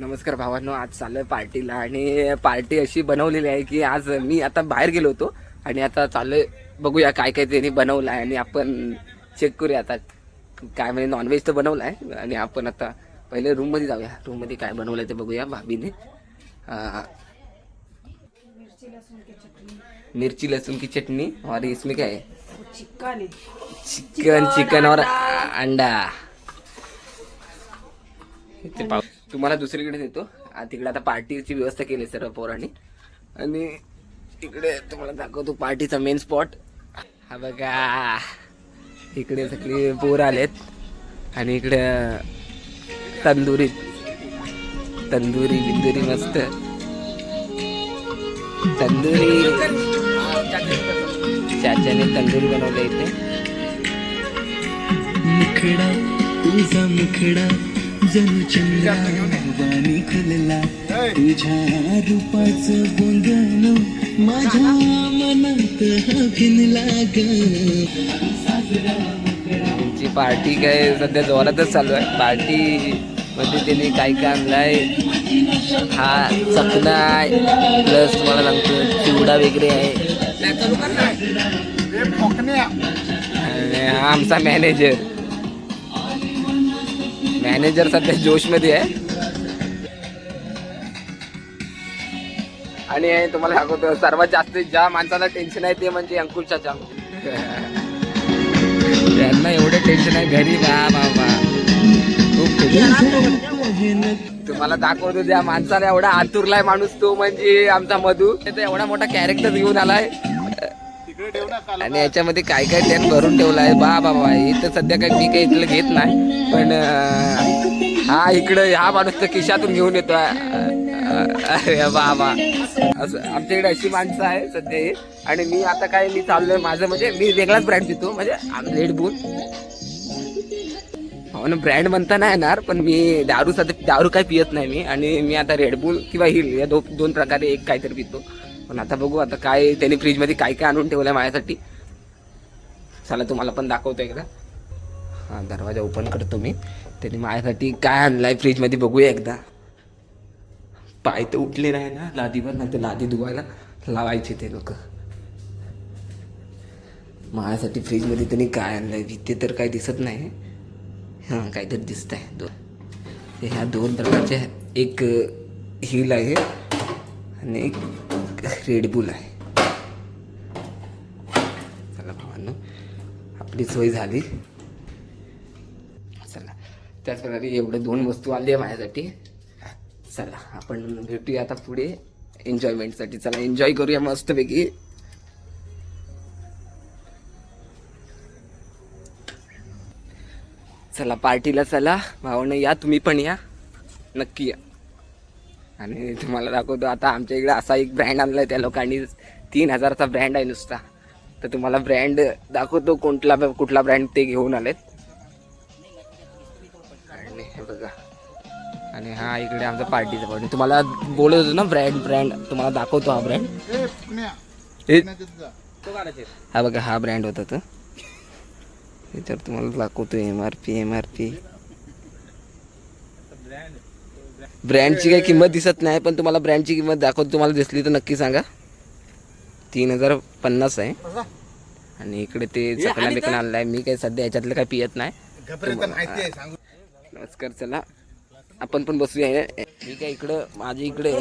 नमस्कार भावांनो आज चाललोय पार्टीला आणि पार्टी अशी बनवलेली आहे की आज मी आता बाहेर गेलो होतो आणि आता चाललोय बघूया काय काय त्यांनी बनवलं आहे आणि आपण चेक करूया आता काय म्हणजे नॉनव्हेज तर बनवलं आहे आणि आपण आता पहिले रूममध्ये जाऊया. रूममध्ये काय बनवलं आहे ते बघूया भाभीने. मिर्ची लहसुन की चटनी और इसमें क्या है? चिकन चिकन चिकन और अंडा. ते पाव तुम्हाला दुसरीकडे देतो आ, तिकडे आता पार्टीची व्यवस्था केली सर्व पोरांनी. आणि इकडे तुम्हाला दाखवतो पार्टीचा मेन स्पॉट हा बघा. इकडे सगळी पोर आलेत. आणि इकडे तंदुरी. तंदुरी बिंदुरी मस्त. तंदुरी. चाच्याने तंदुरी बनवलं इथे. मुखडा तुझा मुखडा. जणू तुझ्या रूपाचं गोंधळ माझ्या मनात भिनला पार्टी काय सध्या जोरातच चालू आहे. पार्टी मध्ये त्यांनी काय काय आणलाय? हा चकना आहे. प्लस तुम्हाला सांगतो चिवडा वगैरे आहे. हा आमचा मॅनेजर मॅनेजर सध्या जोशमध्ये आहे. आणि तुम्हाला सांगतो सर्वात जास्त ज्या माणसाला टेन्शन आहे ते म्हणजे अंकुश चाचा त्यांना एवढं टेन्शन आहे घरी बा बाबा खूप तुम्हाला दाखवतो त्या माणसाला एवढा आतुरलाय माणूस तो म्हणजे आमचा मधू. तो एवढा मोठा कॅरेक्टर घेऊन आलाय. आणि याच्यामध्ये काय काय त्यात भरून ठेवलाय बा बाबा इथं सध्या काय मी काही इथलं घेत नाही पण हा इकडं हा माणूस तर खिशातून घेऊन येतो. अरे बाबा असं आमच्या इकडे अशी माणसं आहे सध्या हे. आणि मी आता काय मी चाललोय माझं म्हणजे मी वेगळाच ब्रँड पितो म्हणजे रेड बुल हो ब्रँड म्हणता नाही येणार पण मी दारू सध्या दारू काय पियत नाही मी. आणि मी आता रेडबुल किंवा हिल या दो दोन प्रकारे एक काहीतरी पितो. पण आता बघू आता काय त्यांनी फ्रीजमध्ये काय काय आणून ठेवलं माझ्यासाठी. चला तुम्हाला पण दाखवतो एकदा. हां दरवाजा ओपन करतो मी. त्यांनी माझ्यासाठी काय आणलाय फ्रीजमध्ये बघूया एकदा. पाय तर उठले नाही ना लादीवर नाही तर लादी धुवायला लावायचे ते लोक. माझ्यासाठी फ्रीजमध्ये त्यांनी काय आणलंय ते तर काय दिसत नाही. हां काहीतरी दिसत आहे दोन ह्या दोन प्रकारचे एक हिल आहे. आणि एक रेडबुल आहे. चला भावांनो आपली सोय झाली. चला त्याचप्रकारे एवढे दोन वस्तू आली आहे माझ्यासाठी. चला आपण भेटूया आता पुढे. एन्जॉयमेंटसाठी चला एन्जॉय करूया मस्तपैकी. चला पार्टीला चला. भावानं या तुम्ही पण या. नक्की या. आणि तुम्हाला दाखवतो आता आमच्या इकडे असा एक ब्रँड आणलाय त्या लोकांनी. तीन हजारचा ब्रँड आहे नुसता. तर तुम्हाला ब्रँड दाखवतो कोणला कुठला ब्रँड ते घेऊन आलेत. आणि हे बघा. आणि हा इकडे आमचा पार्टीचा पार्टी तुम्हाला बोलत होतो ना ब्रँड ब्रँड तुम्हाला दाखवतो हा ब्रँड हा बघा हा ब्रँड होता तो. याच्यावर तुम्हाला दाखवतो M R P M R P ब्रँडची काही किंमत दिसत नाही पण तुम्हाला ब्रँडची किंमत दाखवतो तुम्हाला दिसली तर नक्की सांगा. तीन हजार पन्नास आहे. आणि इकडे ते चकना बिकना आणलाय. मी काही सध्या याच्यातलं काही पियत नाही. नमस्कार चला. आपण पण बसूया मी काय इकडं माझ्या इकडे